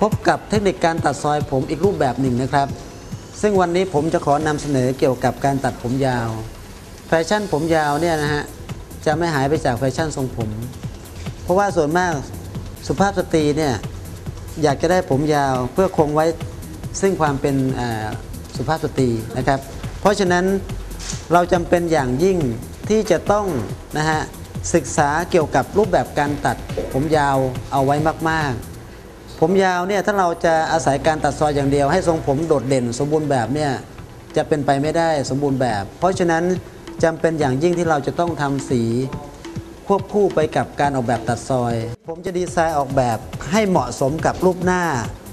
พบกับเทคนิคการตัดซอยผมอีกรูปแบบหนึ่งนะครับ ซึ่งวันนี้ผมจะขอนำเสนอเกี่ยวกับการตัดผมยาว แฟชั่นผมยาวเนี่ยนะฮะจะไม่หายไปจากแฟชั่นทรงผม เพราะว่าส่วนมากสุภาพสตรีเนี่ยอยากจะได้ผมยาวเพื่อคงไว้ซึ่งความเป็นสุภาพสตรีนะครับ เพราะฉะนั้นเราจำเป็นอย่างยิ่งที่จะต้องนะฮะศึกษาเกี่ยวกับรูปแบบการตัดผมยาวเอาไว้มาก ๆ ผมยาวเนี่ยถ้าเราจะอาศัยการตัดซอยอย่างเดียว ให้ทรงผมโดดเด่น สมบูรณ์แบบเนี่ยจะเป็นไปไม่ได้สมบูรณ์แบบ เพราะฉะนั้นจำเป็นอย่างยิ่งที่เราจะต้องทำสี ควบคู่ไปกับการออกแบบตัดซอย ผมจะดีไซน์ออกแบบให้เหมาะสมกับรูปหน้า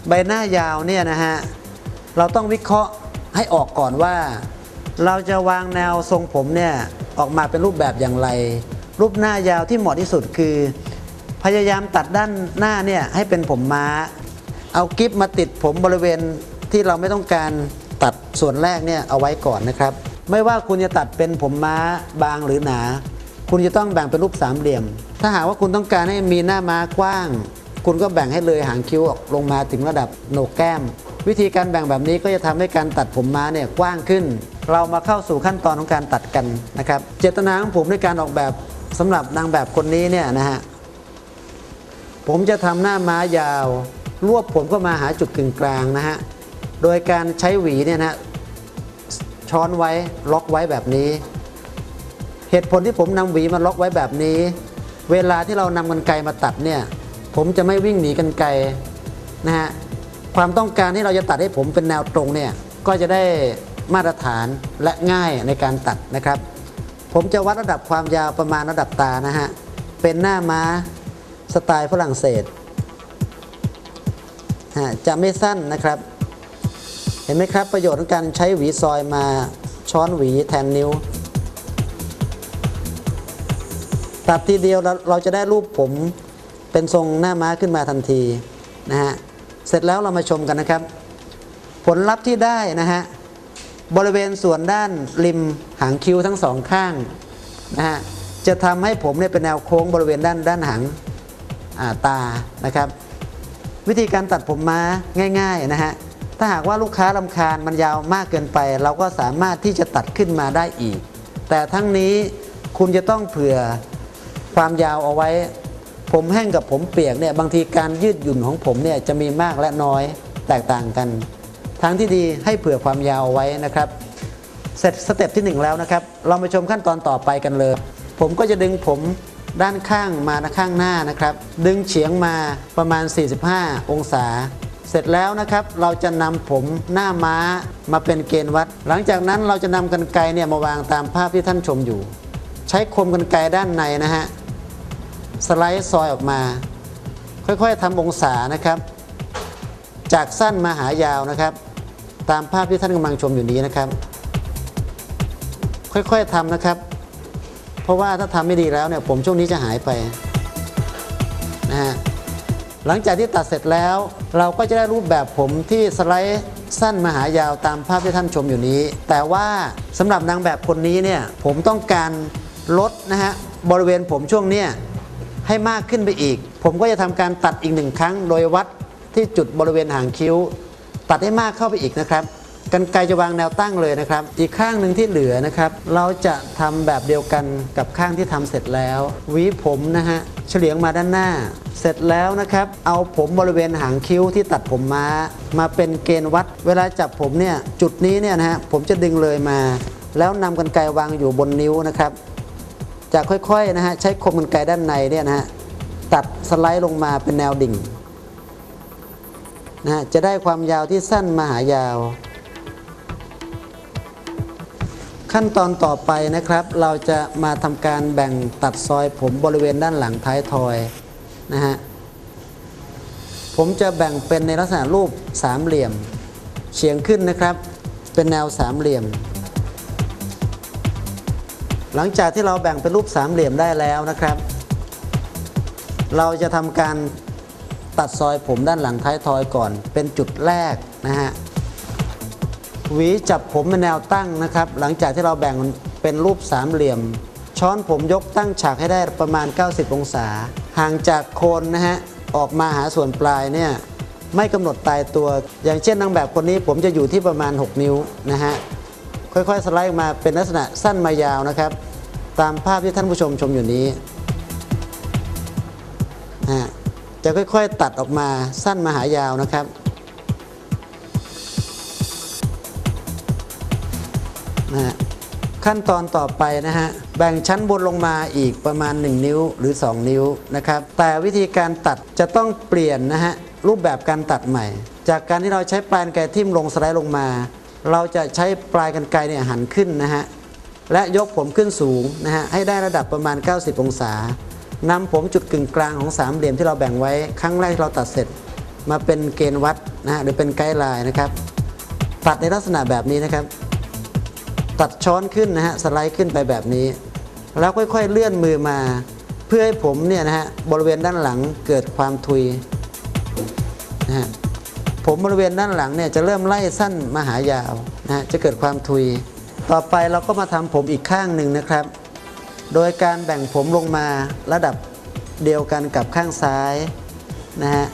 ใบหน้ายาวเนี่ยนะฮะเราต้องวิเคราะห์ให้ออกก่อนว่า เราจะวางแนวทรงผมเนี่ยออกมาเป็นรูปแบบอย่างไร รูปหน้ายาวที่เหมาะที่สุดคือ พยายามตัดด้านหน้าเนี่ยให้เป็นผมม้า เอากิฟมาติดผมบริเวณที่เราไม่ต้องการตัดส่วนแรกเนี่ยเอาไว้ก่อนนะครับ ไม่ว่าคุณจะตัดเป็นผมม้าบางหรือหนา คุณจะต้องแบ่งเป็นรูปสามเหลี่ยม ถ้าหากว่าคุณต้องการให้มีหน้าม้ากว้าง คุณก็แบ่งให้เลยหางคิ้วออกลงมาถึงระดับโหนกแก้ม วิธีการแบ่งแบบนี้ก็จะทำให้การตัดผมม้าเนี่ยกว้างขึ้น เรามาเข้าสู่ขั้นตอนของการตัดกันนะครับ เจตนาของผมในการออกแบบสำหรับนางแบบคนนี้เนี่ยนะฮะ ผมจะทำหน้าม้ายาว รวบผมก็มาหาจุดกึ่งกลางนะฮะ โดยการใช้หวีเนี่ยนะฮะช้อนไว้ล็อกไว้แบบนี้ เหตุผลที่ผมนำหวีมาล็อกไว้แบบนี้ เวลาที่เรานำกันไกมาตัดเนี่ยผมจะไม่วิ่งหนีกันไกนะฮะความต้องการที่เราจะตัดให้ผมเป็นแนวตรงเนี่ยก็จะได้มาตรฐานและง่ายในการตัดนะครับ ผมจะวัดระดับความยาวประมาณระดับตานะฮะเป็นหน้าม้า สไตล์ฝรั่งเศสฮะจะไม่สั้นนะครับ เห็นไหมครับประโยชน์ของการใช้หวีซอยมาช้อนหวีแทนนิ้ว ตัดทีเดียวเราเราจะได้รูปผมเป็นทรงหน้าม้าขึ้นมาทันทีนะฮะเสร็จแล้วเรามาชมกันนะครับ ผลลัพธ์ที่ได้นะฮะบริเวณส่วนด้านริมหางคิ้วทั้งสองข้างนะฮะจะทำให้ผมเนี่ยเป็นแนวโค้งบริเวณด้านด้านหาง ตานะครับ วิธีการตัดผมม้าง่ายๆนะฮะถ้าหากว่าลูกค้าลำคาญมันยาวมากเกินไป เราก็สามารถที่จะตัดขึ้นมาได้อีก แต่ทั้งนี้คุณจะต้องเผื่อความยาวเอาไว้ ผมแห้งกับผมเปียกเนี่ยบางทีการยืดหยุ่นของผมเนี่ยจะมีมากและน้อยแตกต่างกันทางที่ดีให้เผื่อความยาวเอาไว้นะครับ เสร็จสเต็ปที่ 1 แล้วนะครับ เรามาชมขั้นตอนต่อไปกันเลย ผมก็จะดึงผม ด้านข้างมานะข้างหน้านะครับ ดึงเฉียงมาประมาณ 45 องศา เสร็จแล้วนะครับ เราจะนำผมหน้าม้ามาเป็นเกณฑ์วัด หลังจากนั้นเราจะนำกันไกเนี่ยมาวางตามภาพที่ท่านชมอยู่ ใช้คมกันไกด้านในนะฮะ สไลด์ซอยออกมา ค่อยๆทำองศานะครับ จากสั้นมาหายาวนะครับ ตามภาพที่ท่านกำลังชมอยู่นี้นะครับ ค่อยๆทำนะครับ เพราะว่าถ้าทำไม่ดีแล้วเนี่ยผมช่วงนี้จะหายไปนะฮะหลังจากที่ตัดเสร็จแล้ว เราก็จะได้รูปแบบผมที่สไลด์สั้นมาหายาวตามภาพที่ท่านชมอยู่นี้ แต่ว่าสำหรับนางแบบคนนี้เนี่ยผมต้องการลดนะฮะบริเวณผมช่วงเนี้ยให้มากขึ้นไปอีก ผมก็จะทำการตัดอีกหนึ่งครั้ง โดยวัดที่จุดบริเวณหางคิ้ว ตัดให้มากเข้าไปอีกนะครับ กันไกจะวางแนวตั้งเลยนะครับ อีกข้างหนึ่งที่เหลือนะครับ เราจะทำแบบเดียวกันกับข้างที่ทำเสร็จแล้วหวีผมนะฮะเฉลียงมาด้านหน้า เสร็จแล้วนะครับ เอาผมบริเวณหางคิ้วที่ตัดผมม้า มาเป็นเกณฑ์วัด เวลาจับผมเนี่ยจุดนี้เนี่ยนะฮะผมจะดึงเลยมา แล้วนำกันไกวางอยู่บนนิ้วนะครับจะค่อยๆนะฮะใช้คมกันไกด้านในเนี่ยนะฮะตัดสไลด์ลงมาเป็นแนวดิ่งนะฮะจะได้ความยาวที่สั้นมาหายาว ขั้นตอนต่อไปนะครับ เราจะมาทำการแบ่งตัดซอยผมบริเวณด้านหลังท้ายทอยนะฮะผมจะแบ่งเป็นในลักษณะรูปสามเหลี่ยมเฉียงขึ้นนะครับ เป็นแนวสามเหลี่ยม หลังจากที่เราแบ่งเป็นรูปสามเหลี่ยมได้แล้วนะครับ เราจะทำการตัดซอยผมด้านหลังท้ายทอยก่อน เป็นจุดแรกนะฮะ หวีจับผมเป็นแนวตั้งนะครับ หลังจากที่เราแบ่งเป็นรูปสามเหลี่ยม ช้อนผมยกตั้งฉากให้ได้ประมาณ 90 องศา ห่างจากโคนนะฮะออกมาหาส่วนปลายเนี่ยไม่กำหนดตายตัว อย่างเช่นนางแบบคนนี้ผมจะอยู่ที่ประมาณ 6 นิ้วนะฮะค่อยๆ สไลด์มาเป็นลักษณะสั้นมายาวนะครับ ตามภาพที่ท่านผู้ชมชมอยู่นี้นะฮะจะค่อยๆ ตัดออกมาสั้นมาหายาวนะครับ นะฮะขั้นตอนต่อไปนะฮะแบ่งชั้นบนลงมาอีกประมาณ 1 นิ้วหรือ 2 นิ้วนะครับแต่วิธีการตัดจะต้องเปลี่ยนนะฮะรูปแบบการตัดใหม่ จากการที่เราใช้ปลายกรไกทิ่มลงสไลด์ลงมา เราจะใช้ปลายกรรไกรเนี่ยหันขึ้นนะฮะและยกผมขึ้นสูงนะฮะให้ได้ระดับประมาณ 90 องศานำผมจุดกึ่งกลางของสามเหลี่ยมที่เราแบ่งไว้ครั้งแรกที่เราตัดเสร็จ มาเป็นเกณฑ์วัดนะฮะหรือเป็นไกด์ไลน์นะครับ ตัดในลักษณะแบบนี้นะครับ ตัดช้อนขึ้นนะฮะสไลด์ขึ้นไปแบบนี้ แล้วค่อยๆเลื่อนมือมา เพื่อให้ผมเนี่ยนะฮะบริเวณด้านหลังเกิดความทุยนะฮะผมบริเวณด้านหลังเนี่ยจะเริ่มไล่สั้นมาหายาวนะฮะจะเกิดความทุย ต่อไปเราก็มาทำผมอีกข้างหนึ่งนะครับ โดยการแบ่งผมลงมาระดับเดียวกันกับข้างซ้ายนะฮะ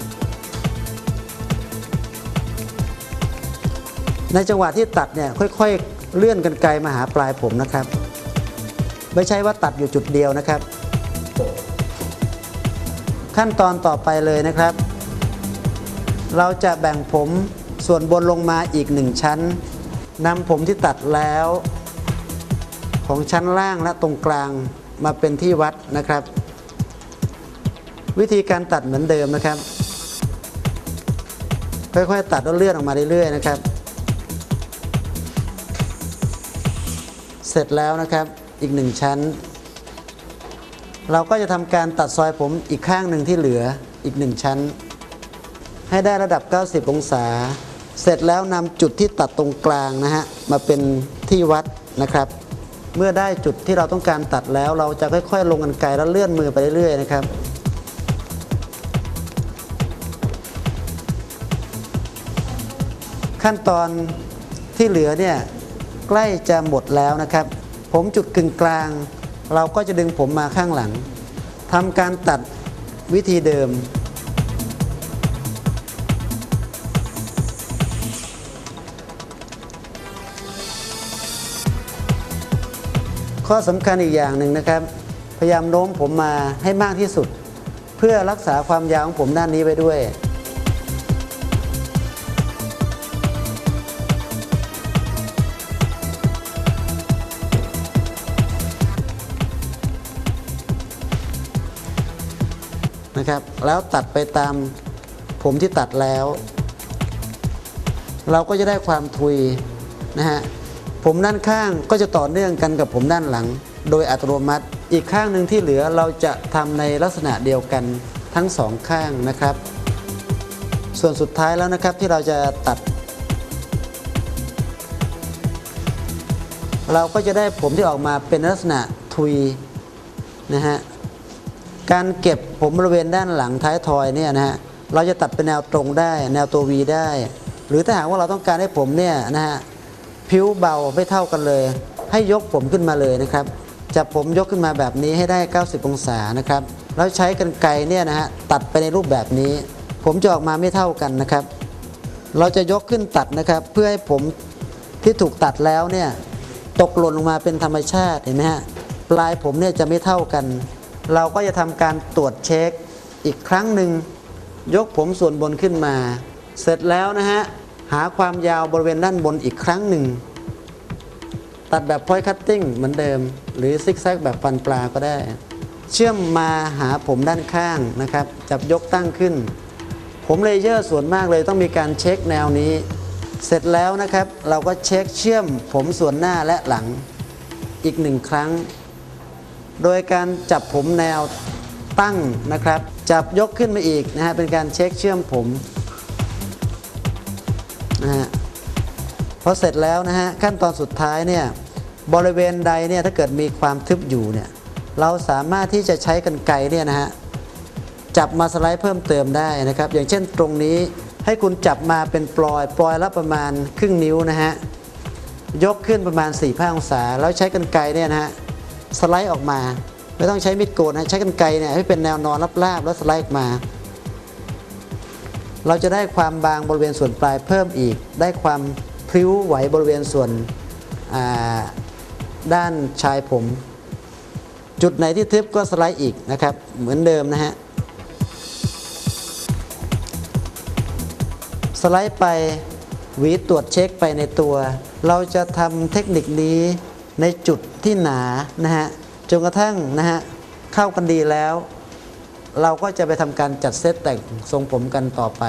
ในจังหวะที่ตัดเนี่ยค่อยๆ เลื่อนกันไกลมาหาปลายผมนะครับ ไม่ใช่ว่าตัดอยู่จุดเดียวนะครับ ขั้นตอนต่อไปเลยนะครับ เราจะแบ่งผมส่วนบนลงมาอีกหนึ่งชั้นนำผมที่ตัดแล้ว ของชั้นล่างและตรงกลางมาเป็นที่วัดนะครับ วิธีการตัดเหมือนเดิมนะครับ ค่อยๆ ตัดแล้วเลื่อนออกมาเรื่อยๆนะครับ ร็จแล้วนะครับอีกหนึ่งชั้น เราก็จะทำการตัดซอยผมอีกข้างหนึ่งที่เหลืออีกหนึ่งชั้น ให้ได้ระดับ 90 องศา เสร็จแล้วนำจุดที่ตัดตรงกลางนะฮะมาเป็นที่วัดนะครับ เมื่อได้จุดที่เราต้องการตัดแล้วเราจะค่อยๆ ลงกันไกลแล้วเลื่อนมือไปเรื่อยๆนะครับขั้นตอนที่เหลือเนี่ย ใกล้จะหมดแล้วนะครับ ผมจุดกึ่งกลาง เราก็จะดึงผมมาข้างหลังทำการตัดวิธีเดิม ข้อสำคัญอีกอย่างหนึ่งนะครับ พยายามโน้มผมมาให้มากที่สุด เพื่อรักษาความยาวของผมด้านนี้ไว้ด้วย นะครับ แล้วตัดไปตามผมที่ตัดแล้ว เราก็จะได้ความทุยนะฮะผมด้านข้างก็จะต่อเนื่องกันกับผมด้านหลัง โดยอัตโนมัติ อีกข้างหนึ่งที่เหลือเราจะทำในลักษณะเดียวกันทั้งสองข้างนะครับ ส่วนสุดท้ายแล้วนะครับที่เราจะตัด เราก็จะได้ผมที่ออกมาเป็นลักษณะทุยนะฮะ การเก็บผมบริเวณด้านหลังท้ายทอยเนี่ยนะฮะเราจะตัดเป็นแนวตรงได้ แนวตัว V ได้ หรือถ้าหากว่าเราต้องการให้ผมเนี่ยนะฮะผิวเบาไม่เท่ากันเลย ให้ยกผมขึ้นมาเลยนะครับจับผมยกขึ้นมาแบบนี้ให้ได้ 90 องศานะครับแล้วใช้กรรไกรเนี่ยนะฮะตัดไปในรูปแบบนี้ ผมจะออกมาไม่เท่ากันนะครับ เราจะยกขึ้นตัดนะครับ เพื่อให้ผมที่ถูกตัดแล้วเนี่ยตกหล่นลงมาเป็นธรรมชาติเห็นไหมฮะปลายผมเนี่ยจะไม่เท่ากัน เราก็จะทำการตรวจเช็คอีกครั้งหนึ่งยกผมส่วนบนขึ้นมา เสร็จแล้วนะฮะ หาความยาวบริเวณด้านบนอีกครั้งหนึ่ง ตัดแบบพอยคัตติ้งเหมือนเดิม หรือซิกแซกแบบฟันปลาก็ได้ เชื่อมมาหาผมด้านข้างนะครับ จับยกตั้งขึ้น ผมเลเยอร์ส่วนมากเลยต้องมีการเช็คแนวนี้ เสร็จแล้วนะครับ เราก็เช็คเชื่อมผมส่วนหน้าและหลังอีกหนึ่งครั้ง โดยการจับผมแนวตั้งนะครับ จับยกขึ้นมาอีกนะฮะเป็นการเช็คเชื่อมผมนะฮะพอเสร็จแล้วนะฮะขั้นตอนสุดท้ายเนี่ยบริเวณใดเนี่ยถ้าเกิดมีความทึบอยู่เนี่ยเราสามารถที่จะใช้กันไกเนี่ยนะฮะจับมาสไลด์เพิ่มเติมได้นะครับ อย่างเช่นตรงนี้ให้คุณจับมาเป็นปลอยปลอยละประมาณครึ่งนิ้วนะฮะยกขึ้นประมาณ4 5องศา แล้วใช้กันไกเนี่ยนะฮะ สไลด์ออกมา ไม่ต้องใช้มีดโกนนะใช้กันไกรเนี่ยให้เป็นแนวนอนราบๆแล้วสไลด์ออกมา เราจะได้ความบางบริเวณส่วนปลายเพิ่มอีก ได้ความพริ้วไหวบริเวณส่วนด้านชายผม จุดไหนที่ทึบก็สไลด์อีกนะครับ เหมือนเดิมนะฮะสไลด์ไปหวีตรวจเช็คไปในตัว เราจะทำเทคนิคนี้ ในจุดที่หนานะฮะจนกระทั่งนะฮะเข้ากันดีแล้ว เราก็จะไปทำการจัดเซตแต่งทรงผมกันต่อไป